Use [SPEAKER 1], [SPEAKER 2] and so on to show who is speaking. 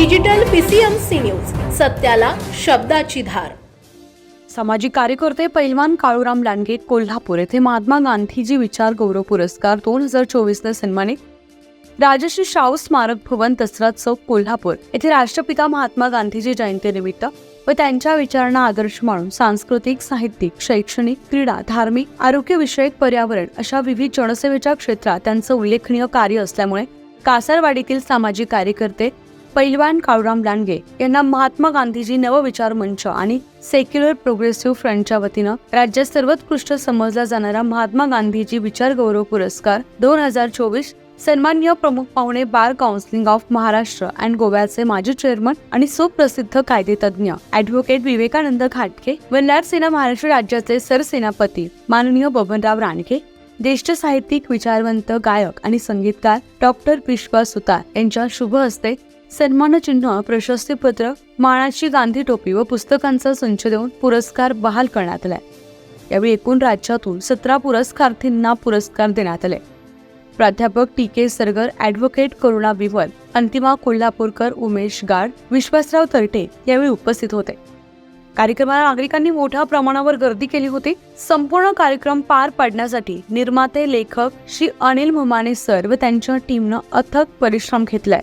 [SPEAKER 1] Digital PCMC news सत्याला शब्दाची धार.
[SPEAKER 2] सामाजिक कार्यकर्ते पैलवान काळूराम लांडगे कोल्हापूर येथे महात्मा गांधीजी विचार गौरव पुरस्कार दोन हजार चोवीसने सन्मानित राजश्री शाहू स्मारक भवन दसरा चौक कोल्हापूर येथे राष्ट्रपिता महात्मा गांधीजी जयंतीनिमित्त व त्यांच्या विचारांना आदर्श मानून सांस्कृतिक साहित्यिक शैक्षणिक क्रीडा धार्मिक आरोग्यविषयक पर्यावरण अशा विविध जनसेवेच्या क्षेत्रात त्यांचं उल्लेखनीय कार्य असल्यामुळे कासारवाडीतील सामाजिक कार्यकर्ते पैलवान काळूराम लांडगे यांना महात्मा गांधीजी नवविचार मंच आणि सेक्युलर प्रोग्रेसिव्ह फ्रंटच्या वतीनं राज्यात सर्वोत्कृष्ट समजला जाणारा महात्मा गांधीजी विचार गौरव पुरस्कार दोन हजार चोवीस सन्मान्य प्रमुख पाहुणे bar counselling of Maharashtra and गोव्याचे माजी चेअरमन आणि सुप्रसिद्ध कायदेतज्ञ ॲडव्होकेट विवेकानंद खाटके व सेना महाराष्ट्र राज्याचे सरसेनापती माननीय बबनराव रानके ज्येष्ठ साहित्यिक विचारवंत गायक आणि संगीतकार डॉक्टर विश्वास सुतार यांच्या शुभ हस्ते सन्मानचिन्ह प्रशस्तीपत्र माळाची गांधी टोपी व पुस्तकांचा संच देऊन पुरस्कार बहाल करण्यात आलाय. यावेळी एकूण राज्यातून सतरा पुरस्कार्थींना पुरस्कार देण्यात आले. प्राध्यापक T K Sargar advocate Karuna Vival Antima Kolhapurkar Umesh Gad Vishwasrao Tarte यावेळी उपस्थित होते. कार्यक्रमाला नागरिकांनी मोठ्या प्रमाणावर गर्दी केली होती. संपूर्ण कार्यक्रम पार पाडण्यासाठी निर्माते लेखक श्री अनिल मुमाने सर व त्यांच्या टीमनं अथक परिश्रम घेतलाय.